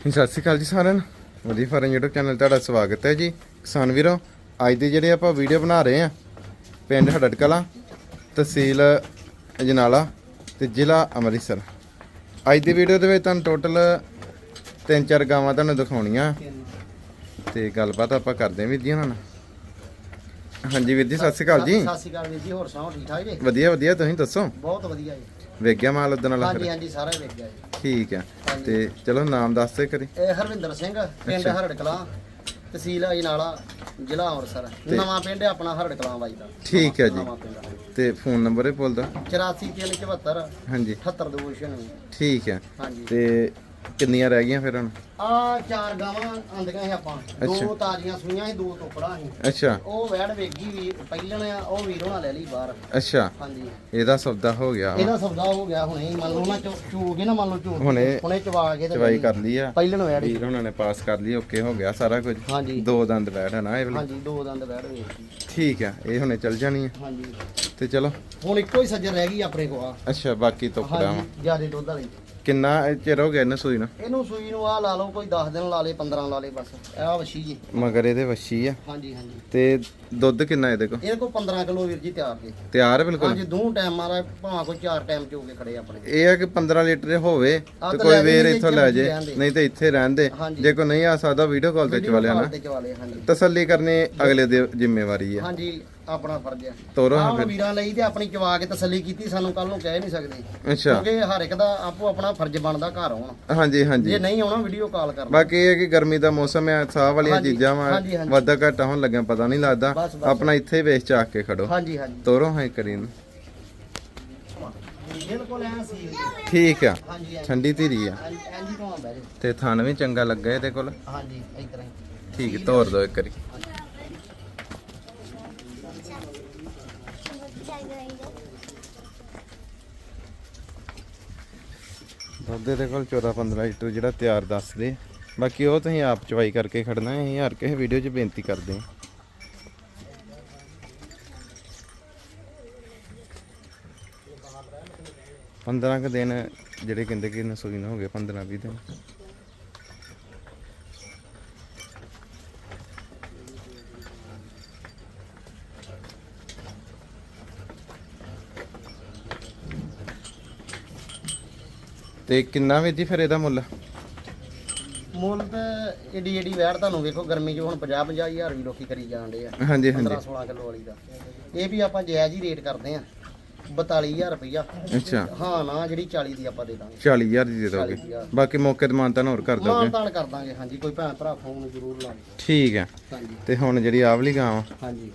ਸਤਿ ਸ਼੍ਰੀ ਅਕਾਲ ਜੀ ਸਾਰਿਆਂ ਨੂੰ। ਵਧੀਆ ਫਾਰਮ YouTube ਚੈਨਲ ਤੁਹਾਡਾ ਸਵਾਗਤ ਹੈ ਜੀ। ਕਿਸਾਨ ਵੀਰੋ ਅੱਜ ਦੀ ਜਿਹੜੇ ਆਪਾਂ ਵੀਡੀਓ ਬਣਾ ਰਹੇ ਆ ਪਿੰਡ ਹੜੜ ਕਲਾਂ ਤਹਿਸੀਲ ਅਜਨਾਲਾ ਤੇ ਜ਼ਿਲ੍ਹਾ ਅੰਮ੍ਰਿਤਸਰ। ਅੱਜ ਦੀ ਵੀਡੀਓ ਦੇ ਵਿੱਚ ਤੁਹਾਨੂੰ ਟੋਟਲ ਤਿੰਨ ਚਾਰ ਗਾਵਾਂ ਤੁਹਾਨੂੰ ਦਿਖਾਉਣੀਆਂ। ਤੇ ਗੱਲਬਾਤ ਆਪਾਂ ਕਰਦੇ ਹਾਂ ਵੀਰ ਜੀ ਉਹਨਾਂ ਨਾਲ। ਹਾਂਜੀ ਵੀਰ ਜੀ ਸਤਿ ਸ਼੍ਰੀ ਅਕਾਲ ਜੀ। ਸਤਿ ਸ਼੍ਰੀ ਅਕਾਲ ਵੀਰ ਜੀ ਹੋਰ ਸੁਣਾਓ ਠੀਕ ਠਾਕ ਜੀ? ਵਧੀਆ ਵਧੀਆ ਤੁਸੀਂ ਦੱਸੋ? ਬਹੁਤ ਵਧੀਆ ਜੀ। ਵੇਖ ਗਿਆ ਮਾਲ ਉਦਣ ਵਾਲਾ ਹਾਂਜੀ ਫਿਰ? ਹਾਂਜੀ ਸਾਰਾ ਵੇਖ ਗਿਆ ਜੀ। ਠੀਕ ਆ ਤੇ ਚਲੋ ਨਾਮ ਦੱਸ ਦੇ ਕਰੀ ਇਹ ਹਰਵਿੰਦਰ ਸਿੰਘ ਪਿੰਡ। ਹਰੜ ਕਲਾਂ ਤਹਿਸੀਲ ਅਜਨਾਲਾ ਜ਼ਿਲ੍ਹਾ ਅੰਮ੍ਰਿਤਸਰ। ਨਵਾਂ ਪਿੰਡ ਹੈ ਆਪਣਾ ਹਰੜ ਕਲਾਂ ਬਾਈ ਦਾ। ਠੀਕ ਹੈ ਜੀ। ਨਵਾਂ ਪਿੰਡ ਹੈ। ਤੇ ਫੋਨ ਨੰਬਰ ਹੀ ਬੋਲ ਦੋ 8474 ਹਾਂਜੀ। 78296 ਠੀਕ ਹੈ। ਹਾਂਜੀ। ਤੇ ਕਿੰਨੀਆਂ ਰਹਿ ਗਈਆਂ ਫਿਰ ਹੁਣ? ਆ ਚਾਰ ਗਾਵਾਂ ਆਂਦੀਆਂ ਸੀ ਆਪਾਂ। ਦੋ ਤਾਜ਼ੀਆਂ ਸੂਈਆਂ ਸੀ ਦੋ ਟੋਕੜਾ ਸੀ। ਅੱਛਾ। ਉਹ ਵੈੜ ਵੇਗੀ ਵੀ ਪਹਿਲਣ ਆ ਉਹ ਵੀਰ ਹੋਣਾ ਲੈ ਲਈ ਬਾਹਰ। ਅੱਛਾ। ਹਾਂਜੀ। ਇਹਦਾ ਸੌਦਾ ਹੋ ਗਿਆ। ਇਹਦਾ ਸੌਦਾ ਹੋ ਗਿਆ ਹੁਣੇ ਹੀ ਮੰਨ ਲਓ ਨਾ ਚੋ ਕੇ ਨਾ ਮੰਨ ਲਓ ਚੋ ਹੁਣੇ ਹੁਣੇ ਚਵਾ ਕੇ ਤੇ ਚਵਾਈ ਕਰ ਲਈ ਆ। ਪਹਿਲਣ ਵੈੜ। ਵੀਰ ਉਹਨਾਂ ਨੇ ਪਾਸ ਕਰ ਲਈ ਓਕੇ ਹੋ ਗਿਆ ਸਾਰਾ ਕੁਝ। ਹਾਂਜੀ। ਦੋ ਦੰਦ ਬੈਠ ਹੈ ਨਾ ਇਹ ਹਾਂਜੀ ਦੋ ਦੰਦ ਵੈੜ ਵੇਚੀ ਠੀਕ ਆ ਇਹ ਹੁਣੇ ਚੱਲ ਜਾਣੀ ਆ। ਹਾਂਜੀ। ਤੇ ਚਲੋ। ਹੁਣ ਇੱਕੋ ਹੀ ਸੱਜਰ ਰਹਿ ਗਈ ਆਪਣੇ ਕੋਲ ਆ। ਅੱਛਾ ਬਾਕੀ ਹਾਂਜੀ ਜਿਆਦੇ ਦੁੱਧ ਵਾਲੀ। ਕਿੰਨਾ ਚਿਰ ਹੋ ਗਿਆ ਇਹਨੂੰ ਸੂਈ ਨੂੰ? ਇਹਨੂੰ ਸੂਈ ਨੂੰ ਆ ਲਾ ਲਓ ਕੋਈ 10 ਦਿਨ ਲਾ ਲੇ 15 ਲਾ ਲੇ ਬਸ। ਇਹ ਵਸ਼ੀ ਜੀ। ਮਗਰ ਇਹਦੇ ਵੱਛੀ ਆ। ਹਾਂਜੀ ਹਾਂਜੀ। ਤੇ ਦੁੱਧ ਕਿੰਨਾ ਇਹਦੇ ਕੋਲ? ਇਹਦੇ ਕੋਲ 15 ਕਿਲੋ ਵੀਰ ਜੀ ਤਿਆਰ ਜੀ। ਤਿਆਰ ਬਿਲਕੁਲ? ਹਾਂਜੀ ਦੋ ਟਾਈਮਾਂ ਦਾ ਭਾਵੇਂ ਕੋਈ ਚਾਰ ਟਾਈਮ ਚ ਕੇ ਖੜੇ ਆਪਣੇ। ਇਹ ਆ ਕਿ 15 ਲੀਟਰ ਹੋਵੇ ਤੇ ਤਾਂ ਕੋਈ ਲੈ ਵੇਰ ਜਾਈਏ, ਇੱਥੋਂ ਲੈ ਜੇ। ਰਹਿਣ ਦੇ। ਨਹੀਂ ਤੇ ਇੱਥੇ ਰਹਿਣ ਦੇ। ਹਾਂਜੀ। ਜੇ ਕੋਈ ਨਹੀਂ ਆ ਸਕਦਾ ਵੀਡੀਓ ਕਾਲ ਤੇ ਚਵਾ ਲਿਆ ਨਾ। ਤੇ ਚਵਾਲੇ ਹਾਂਜੀ। ਤਸੱਲੀ ਕਰਨੀ ਅਗਲੇ ਦੀ ਜ਼ਿੰਮੇਵਾਰੀ ਆ। ਹਾਂਜੀ। ਆਪਣਾ ਫਰਜ਼ ਹੈ ਤੋਰੋ ਹਾਂ ਫਿਰ। ਵੀਰਾਂ ਲਈ ਤੇ ਆਪਣੀ ਚਵਾ ਕੇ ਤਸੱਲੀ ਕੀਤੀ ਸਾਨੂੰ ਕੱਲ ਨੂੰ ਕਹਿ ਨਹੀਂ ਸਕਦੇ। ਅੱਛਾ। ਕਿਉਂਕਿ ਹਰ ਇੱਕ ਦਾ ਆਪੋ ਆਪਣਾ ਫਰਜ਼ ਬਣਦਾ ਘਰ ਆਉਣ। ਹਾਂਜੀ ਹਾਂਜੀ। ਜੇ ਨਹੀਂ ਆਉਣਾ ਵੀਡੀਓ ਕਾਲ ਕਰ ਲਓ ਬਾਕੀ ਇਹ ਹੈ ਕਿ ਗਰਮੀ ਦਾ ਮੌਸਮ ਹੈ ਸਾਹ ਵਾਲੀਆਂ ਹਾਂਜੀ, ਚੀਜ਼ਾਂ ਵਾ ਹਾਂਜੀ, ਹਾਂਜੀ। ਵਾਧਾ ਘਾਟਾ ਹੋਣ ਲੱਗਿਆ ਪਤਾ ਨਹੀਂ ਲੱਗਦਾ। ਬਸ, ਬਸ। ਆਪਣਾ ਇੱਥੇ ਵੇਚ ਚਾਕ ਕੇ ਖੜੋ। ਹਾਂਜੀ ਹਾਂਜੀ। ਤੋਰੋ ਹਾਂ ਕਰੀ ਨੂੰ ਬਿਲਕੁਲ ਐਂ ਸੀ। ਠੀਕ ਆ। ਹਾਂਜੀ ਹਾਂਜੀ। ਠੰਡੀ ਧੀਰੀ ਆ। ਹਾਂਜੀ ਤੋਂ ਥਣ ਵੀ ਚੰਗਾ ਲੱਗਾ ਇਹਦੇ ਕੋਲ। ਹਾਂਜੀ ਇਸ ਤਰ੍ਹਾਂ ਹੀ। ਠੀਕ ਤੋਰ ਦੋ ਇੱਕ ਵਾਰੀ। ਦੁੱਧ ਦੇ ਕੋਲ 14 15 ਲੀਟਰ ਜਿਹੜਾ ਤਿਆਰ ਦੱਸਦੇ ਬਾਕੀ ਉਹ ਤੁਸੀਂ ਆਪ ਚਵਾਈ ਕਰਕੇ ਖੜਨਾ ਹੈ ਅਸੀਂ ਹਰ ਕਿਸੇ ਵੀਡੀਓ 'ਚ ਬੇਨਤੀ ਕਰਦੇ ਹਾਂ। ਪੰਦਰਾਂ ਕੁ ਦਿਨ ਜਿਹੜੇ ਕਹਿੰਦੇ ਕਿ ਨਸੂਈ ਨਾ ਹੋ ਗਏ 15 20 ਦਿਨ। ਤੇ ਕਿੰਨਾ ਵੀ ਜੀ ਫਿਰ ਇਹਦਾ ਮੁੱਲ? ਮੁੱਲ ਤੇ ਏਡੀ ਏਡੀ ਵੈੜ ਤੁਹਾਨੂੰ ਵੇਖੋ ਗਰਮੀ 'ਚ ਹੁਣ 50 50 ਹਜ਼ਾਰ ਵੀ ਲੋਕੀ ਕਰੀ ਜਾਂਦੇ ਆ। ਹਾਂਜੀ 15 ਹਾਂਜੀ 16 ਕਿਲੋ ਵਾਲੀ ਦਾ। ਇਹ ਵੀ ਆਪਾਂ ਜਾਇਜ਼ ਹੀ ਰੇਟ ਕਰਦੇ ਆ 42000 ਰੁਪਈਆ। ਅੱਛਾ। ਹਾਂ ਨਾ ਜਿਹੜੀ 40 ਦੀ ਆਪਾਂ ਦੇ ਦਾਂਗੇ। 40000 ਦੀ ਦੇ ਦੋਗੇ। 40,000 ਬਾਕੀ ਮੌਕੇ ਤੇ ਮਾਨਤਾਨ ਹੋਰ ਕਰ ਦੋਗੇ। ਮਾਨ ਤਾਨ ਕਰ ਦਾਂਗੇ ਹਾਂਜੀ। ਕੋਈ ਭੈਣ ਭਰਾ ਫੋਨ ਜ਼ਰੂਰ ਲਾ ਲਓ। ਠੀਕ ਹੈ। ਤੇ ਹੁਣ ਜਿਹੜੀ ਆਵਲੀ ਗਾਂ ਹਾਂਜੀ।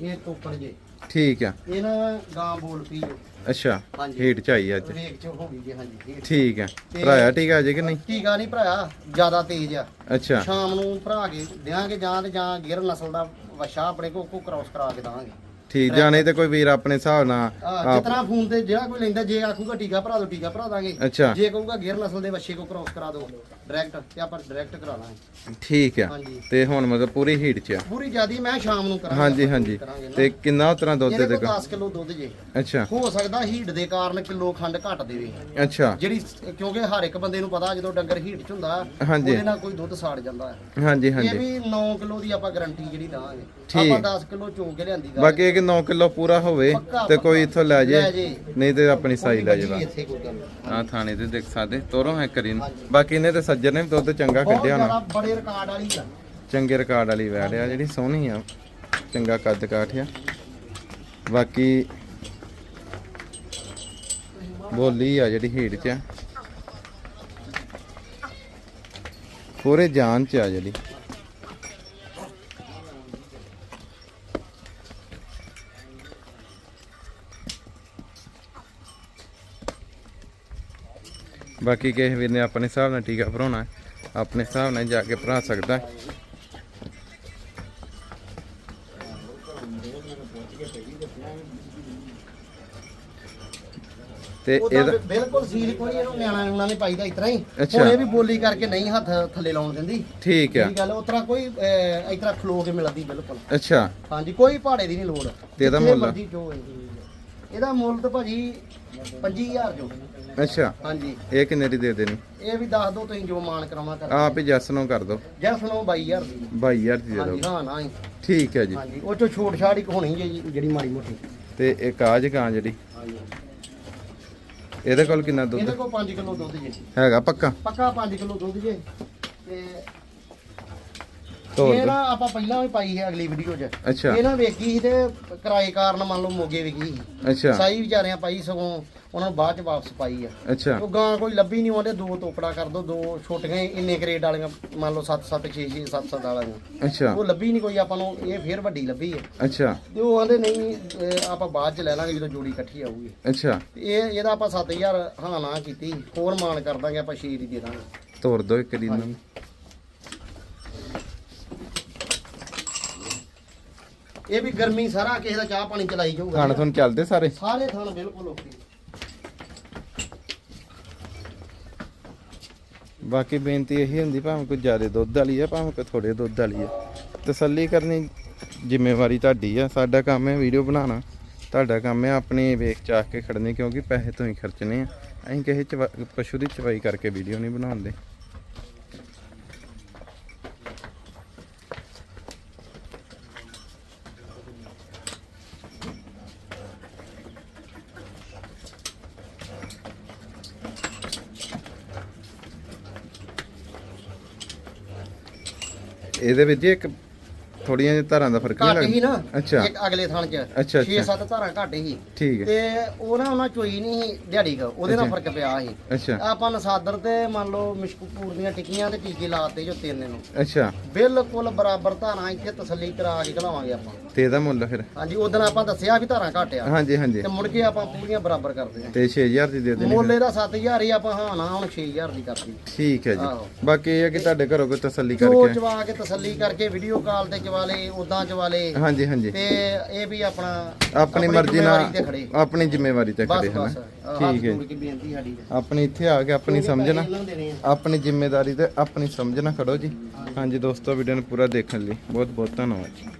ਇਹ ਟੋਕੜ ਜੇ। ਠੀਕ ਆ। ਇਹ ਨਾ ਗਾਂ ਬੋਲ ਪੀ ਜੋ ਅੱਛਾ ਹਾਂਜੀ। ਹੀਟ ਚ ਆਈ ਅੱਜ। ਵੇਖ ਚ ਹੋ ਗਈ ਜੀ ਹਾਂਜੀ ਠੀਕ ਹੈ ਤੇ- ਭਰਾਇਆ ਠੀਕ ਆ ਜੇ ਕਿ ਨਹੀਂ? ਟੀਕਾ ਨਹੀਂ ਭਰਾਇਆ ਜ਼ਿਆਦਾ ਤੇਜ਼ ਆ। ਅੱਛਾ। ਸ਼ਾਮ ਨੂੰ ਭਰਾ ਕੇ ਦਿਆਂਗੇ ਜਾਂ ਤੇ ਜਾਂ ਗਿਰ ਨਸਲ ਦਾ ਵਛਾ ਆਪਣੇ ਕੋ ਕੋ ਕ੍ਰਾਸ ਕਰਾ ਕੇ ਦਾਂਗੇ ਠੀਕ ਜਾਣੇ ਤੇ ਕੋਈ ਵੀਰ ਆਪਣੇ ਹਿਸਾਬ ਨਾਲ ਆਹ, ਆਪ ਜਿਤਨਾ ਫੋਨ ਤੇ ਜਿਹੜਾ ਕੋਈ ਲੈਂਦਾ ਜੇ ਆਖੂਗਾ ਟੀਕਾ ਭਰਾ ਦੋ ਟੀਕਾ ਭਰਾ ਦਾਂਗੇ। ਅੱਛਾ। ਜੇ ਕਹੂਗਾ ਗਿਰ ਨਸਲ ਦੇ ਵੱਛੇ ਕੋ ਕ੍ਰਾਸ ਕਰਾ ਦੋ ਡਾਇਰੈਕਟ ਤੇ ਆਪਾਂ ਡਾਇਰੈਕਟ ਕਰਾ ਲਾਂਗੇ। ਠੀਕ ਆ। ਹਾਂਜੀ। ਤੇ ਹੁਣ ਮਤਲਬ ਪੂਰੀ ਹੀਟ ਚ ਆ। ਪੂਰੀ ਜਿਆਦੀ ਮੈਂ ਸ਼ਾਮ ਨੂੰ ਕਰਾਂਗਾ ਹਾਂਜੀ ਹਾਂਜੀ। ਤੇ ਕਿੰਨਾ ਉਤਰਾ ਦੁੱਧ ਇਹਦੇ ਦੇ ਕੋਲ ਦੇਗਾ 10 ਕਿਲੋ ਦੁੱਧ ਜੇ। ਅੱਛਾ। ਹੋ ਸਕਦਾ ਹੀਟ ਦੇ ਕਾਰਨ ਕਿਲੋ ਖੰਡ ਘੱਟ ਦੇਵੇ। ਅੱਛਾ। ਜਿਹੜੀ ਕਿਉਂਕਿ ਹਰ ਇੱਕ ਬੰਦੇ ਨੂੰ ਪਤਾ ਜਦੋਂ ਡੰਗਰ ਹੀਟ ਚ ਹੁੰਦਾ ਹਾਂਜੀ। ਉਹਦੇ ਨਾਲ ਕੋਈ ਦੁੱਧ ਸਾੜ ਜਾਂਦਾ ਹੈ। ਹਾਂਜੀ ਇਹ ਹਾਂਜੀ ਵੀ 9 ਕਿਲੋ ਦੀ ਆਪਾਂ ਗਾਰੰਟੀ ਜਿਹੜੀ ਦਾਂਗੇ। ਠੀਕ। ਆਪਾਂ 10 ਕਿਲੋ ਚੋ ਕੇ ਲਿਆਂਦੀ ਗਾ ਬਾਕੀ ਇਹ ਕਿ 9 ਕਿਲੋ ਪੂਰਾ ਹੋਵੇ ਪੱਕਾ, ਤੇ ਕੋਈ ਇੱਥੋਂ ਲੈ ਜੇ ਲੈ ਜੇ। ਨਹੀਂ ਤੇ ਆਪਣੀ ਸਾਈ ਲੈ ਜਾਵਾ ਇੱਥੇ ਕੋਈ ਗੱਲ ਨਹੀਂ। ਆ ਥਾਣੇ ਤੇ ਦੇਖ ਸਕਦੇ ਤੋਰੋ ਹੈ ਕਰੀ ਨੂੰ। ਹਾਂਜੀ। ਬਾਕੀ ਇਹਨੇ ਤੇ ਸੱਜਰ ਨੇ ਵੀ ਦੁੱਧ ਚੰਗਾ ਬਹੁਤ ਕੱਢਿਆ ਜ਼ਿਆਦਾ ਬੜੇ ਰਿਕਾਰਡ ਵਾਲੀ ਆ ਚੰਗੇ ਰਿਕਾਰਡ ਵਾਲੀ ਵੈੜ ਆ ਜਿਹੜੀ ਸੋਹਣੀ ਆ ਚੰਗਾ ਕੱਦ ਕਾਠ ਆ ਬਾਕੀ ਬੋਲੀ ਆ ਜਿਹੜੀ ਹੀਟ ਚ ਆ। ਪੂਰੇ ਜਾਨ ਚ ਆ ਜਿਹੜੀ ਬਾਕੀ ਕਿਸੇ ਵੀਰ ਨੇ ਆਪਣੇ ਹਿਸਾਬ ਨਾਲ ਟੀਕਾ ਭਰਾਉਣਾ ਆਪਣੇ ਹਿਸਾਬ ਨਾਲ ਜਾ ਕੇ ਭਰਾ ਸਕਦਾ। ਤੇ ਇਹਦਾ ਬਿਲਕੁਲ ਸੀਲ ਕੋਈ ਇਹਨੂੰ ਨਿਆਣਾ ਉਹਨਾਂ ਨੇ ਪਾਈਦਾ ਇਤਰਾ ਹੀ। ਹੁਣ ਇਹ ਵੀ ਬੋਲੀ ਕਰਕੇ ਨਹੀਂ ਹੱਥ ਥੱਲੇ ਲਾਉਣ ਦਿੰਦੀ। ਠੀਕ ਆ। ਗੱਲ ਉਤਰਾ ਕੋਈ ਇਤਰਾ ਖਲੋ ਕੇ ਮਿਲਦੀ ਬਿਲਕੁਲ। ਅੱਛਾ। ਹਾਂਜੀ ਕੋਈ ਪਹਾੜੇ ਦੀ ਨਹੀਂ ਲੋੜ। ਤੇ ਇਹਦਾ ਮੁੱਲ? ਇਹਦਾ ਮੁੱਲ ਤਾਂ ਭਾਜੀ 25000 ਜੋ। ਅੱਛਾ। ਹਾਂਜੀ। ਇਹ ਕਿੰਨੇ ਦੀ ਦੇ ਦੇਣੀ? ਇਹ ਵੀ ਦੱਸ ਦਿਓ ਤੁਸੀਂ ਜੋ ਮਾਨ ਕਰਾਉਣਾ ਕਰ ਆਪ ਹੀ ਜੱਸ ਨੂੰ ਕਰ ਦੋ ਜਾਂ ਸੁਣੋ 22000 ਦੀ। 22000 ਦੀ ਦੇ ਹਾਂਜੀ ਦਿਓ। ਹਾਂ ਨਾ ਹੀ ਠੀਕ ਹੈ ਜੀ। ਹਾਂਜੀ ਉਹ ਚੋਂ ਛੋਟ ਛਾੜ ਹੀ ਹੋਣੀ ਹੈ ਜੀ ਜਿਹੜੀ ਮਾੜੀ ਮੋਟੀ। ਤੇ ਇੱਕ ਆਜ ਗਾਂ ਜਿਹੜੀ? ਹਾਂਜੀ। ਇਹਦੇ ਕੋਲ ਕਿੰਨਾ ਦੁੱਧ? ਇਹਦੇ ਕੋਲ 5 ਕਿਲੋ ਦੁੱਧ ਜੀ। ਹੈਗਾ ਪੱਕਾ? ਪੱਕਾ 5 ਕਿਲੋ ਦੁੱਧ ਜੇ। ਤੇ ਤੋਰ ਇਹ ਨਾ ਆਪਾਂ ਪਹਿਲਾਂ ਵੀ ਪਾਈ ਹੈ ਅਗਲੀ ਵੀਡੀਓ 'ਚ। ਅੱਛਾ। ਇਹ ਨਾ ਵੇਖੀ ਸੀ ਤੇ ਕਿਰਾਏ ਕਾਰਨ ਮੰਨ ਲਓ ਮੋਗੇ ਵਿਕੀ ਸੀ। ਅੱਛਾ। ਛੋਟੀਆਂ ਵਿਚਾਰਿਆਂ ਪਾਈ ਸਗੋਂ ਉਹਨਾਂ ਨੂੰ ਬਾਅਦ ਚ ਵਾਪਸ ਪਾਈ ਆ। ਅੱਛਾ। ਉਹ ਗਾਂ ਕੋਈ ਲੱਭੀ ਨਹੀਂ ਆਉਂਦੇ ਦੋ ਟੋਕੜਾ ਕਰ ਦੋ ਦੋ ਛੋਟੀਆਂ ਹੀ ਇੰਨੇ ਗ੍ਰੇਡ ਵਾਲੀਆਂ ਮੰਨ ਲਓ 7 7 6 6 7 7 ਵਾਲੀਆਂ। ਅੱਛਾ। ਉਹ ਲੱਭੀ ਨਹੀਂ ਕੋਈ ਆਪਾਂ ਨੂੰ ਇਹ ਫੇਰ ਵੱਡੀ ਲੱਭੀ ਹੈ ਅੱਛਾ। ਤੇ ਉਹ ਆਂਦੇ ਨਹੀਂ ਅਹ ਆਪਾਂ ਬਾਅਦ ਚ ਲੈ ਲਾਂਗੇ ਜਦੋਂ ਜੋੜੀ ਇਕੱਠੀ ਆਊਗੀ। ਅੱਛਾ। ਤੇ ਇਹ ਇਹਦਾ ਆਪਾਂ 7000 ਹਾਂ ਨਾ ਕੀਤੀ ਹੋਰ ਮਾਨ ਕਰ ਦਾਂਗੇ ਆਪਾਂ 6 ਦੀ ਦੇ ਦਾਂਗੇ। ਤੋਰ ਦੋ ਇੱਕ ਦੀ ਨੂੰ। ਇਹ ਵੀ ਗਰਮੀ ਸਾਰਾ ਕਿਸੇ ਦਾ ਚਾਹ ਪਾਣੀ ਚਲਾਈ ਜਾਊਗਾ। ਖਾਣ ਤੁਹਾਨੂੰ ਚੱਲਦੇ ਸਾਰੇ? ਸਾਰੇ ਥਾਂ ਬਿਲਕੁਲ ਓਕੇ ਬਾਕੀ ਬੇਨਤੀ ਇਹੀ ਹੁੰਦੀ ਭਾਵੇਂ ਕੋਈ ਜ਼ਿਆਦਾ ਦੁੱਧ ਵਾਲੀ ਆ ਭਾਵੇਂ ਕੋਈ ਥੋੜੇ ਦੁੱਧ ਵਾਲੀ ਆ। ਤਸੱਲੀ ਕਰਨੀ ਜ਼ਿੰਮੇਵਾਰੀ ਤੁਹਾਡੀ ਆ। ਸਾਡਾ ਕੰਮ ਹੈ ਵੀਡੀਓ ਬਣਾਉਣਾ। ਤੁਹਾਡਾ ਕੰਮ ਹੈ ਆਪਣੀ ਵੇਖ ਚਾਖ ਕੇ ਖੜਨੀ ਕਿਉਂਕਿ ਪੈਸੇ ਤੋਂ ਹੀ ਖਰਚਣੇ ਆ। ਅਸੀਂ ਕਿਸੇ ਪਸ਼ੂ ਦੀ ਚਵਾਈ ਕਰਕੇ ਵੀਡੀਓ ਨਹੀਂ ਬਣਾਉਂਦੇ। ਇਹਦੇ ਵਿੱਚ ਜੀ ਇੱਕ ਥੋੜੀਆਂ ਜਿਹੀਆਂ ਧਾਰਾਂ ਦਾ ਫ਼ਰਕ ਨਹੀਂ ਘੱਟ ਹੀ ਨਾ। ਲੱਗਦਾ? ਅੱਛਾ। ਇੱਕ ਅਗਲੇ ਥਾਂ ਚ। ਅੱਛਾ, 6-7 ਧਾਰਾਂ ਘੱਟ ਹੀ। ਠੀਕ ਹੈ। ਤੇ ਉਹ ਨਾ ਉਹਨਾਂ ਚੋਈ ਨਹੀਂ ਸੀ ਦਿਹਾੜੀ ਦਾ ਉਹਦੇ ਨਾਲ ਅੱਛਾ। ਫ਼ਰਕ ਪਿਆ ਸੀ। ਅੱਛਾ। ਆਪਾਂ ਨਸਾਦਰ ਤੇ ਮੰਨ ਲਓ ਮਿਸ਼ਕਪੂਰ ਦੀਆਂ ਟਿੱਕੀਆਂ ਤੇ ਟੀਕੇ ਲਾਤੇ ਜੋ ਤਿੰਨ ਨੂੰ। ਅੱਛਾ। ਬਿਲਕੁਲ ਬਰਾਬਰ ਧਾਰਾਂ ਇੱਥੇ ਤਸੱਲੀ ਕਰਾ ਕੇ ਖਲਾਵਾਂਗੇ ਆਪਾਂ। ਤੇ ਇਹਦਾ ਮੁੱਲ ਫਿਰ? ਹਾਂਜੀ ਉਦੋਂ ਆਪਾਂ ਦੱਸਿਆ ਵੀ ਧਾਰਾਂ ਘੱਟ ਆ। ਹਾਂਜੀ ਹਾਂਜੀ। ਤੇ ਮੁੜ ਕੇ ਆਪਾਂ ਪੂਰੀਆਂ ਬਰਾਬਰ ਕਰਦੇ ਆ। ਤੇ 6000 ਦੀ ਦੇ ਦੇਣੀ ਫਿਰ। ਮੁੱਲ ਇਹਦਾ 7000 ਹੀ ਆਪਾਂ ਹਾਂ ਨਾ ਹੁਣ 6000 ਦੀ ਕਰਤੀ। ਠੀਕ ਹੈ ਜੀ। ਬਾਕੀ ਇਹ ਹੈ ਕਿ ਤੁਹਾਡੇ ਘਰੋਂ ਕੋਈ ਤਸੱਲੀ ਜੋ ਕਰਕੇ ਚਵਾ ਕੇ ਤਸੱਲੀ ਕਰਕੇ ਵੀਡੀਓ ਕਾਲ ਤੇ ਚਵਾ ਲੇ ਉਦਾਂ ਚਵਾ ਲੇ ਹਾਂਜੀ ਹਾਂਜੀ। ਤੇ ਇਹ ਵੀ ਆਪਣਾ ਆਪਣੀ ਮਰਜ਼ੀ ਨਾਲ ਜ਼ਿੰਮੇਵਾਰੀ ਤੇ ਖੜੇ। ਆਪਣੀ ਜ਼ਿੰਮੇਵਾਰੀ ਤੇ ਬਸ ਖੜੇ ਹਨ। ਬਸ। ਠੀਕ ਹੈ ਬੇਨਤੀ ਸਾਡੀ। ਆਪਣੀ ਇੱਥੇ ਆ ਕੇ ਆਪਣੀ ਸਮਝਣਾ। ਆਪਣੀ ਜ਼ਿੰਮੇਵਾਰੀ ਤੇ ਆਪਣੀ ਸਮਝਣਾ ਖੜੋ ਜੀ। ਹਾਂਜੀ ਦੋਸਤੋ ਵੀਡੀਓ ਨੂੰ ਪੂਰਾ ਦੇਖਣ ਲਈ ਬਹੁਤ ਬਹੁਤ ਧੰਨਵਾਦ ਜੀ।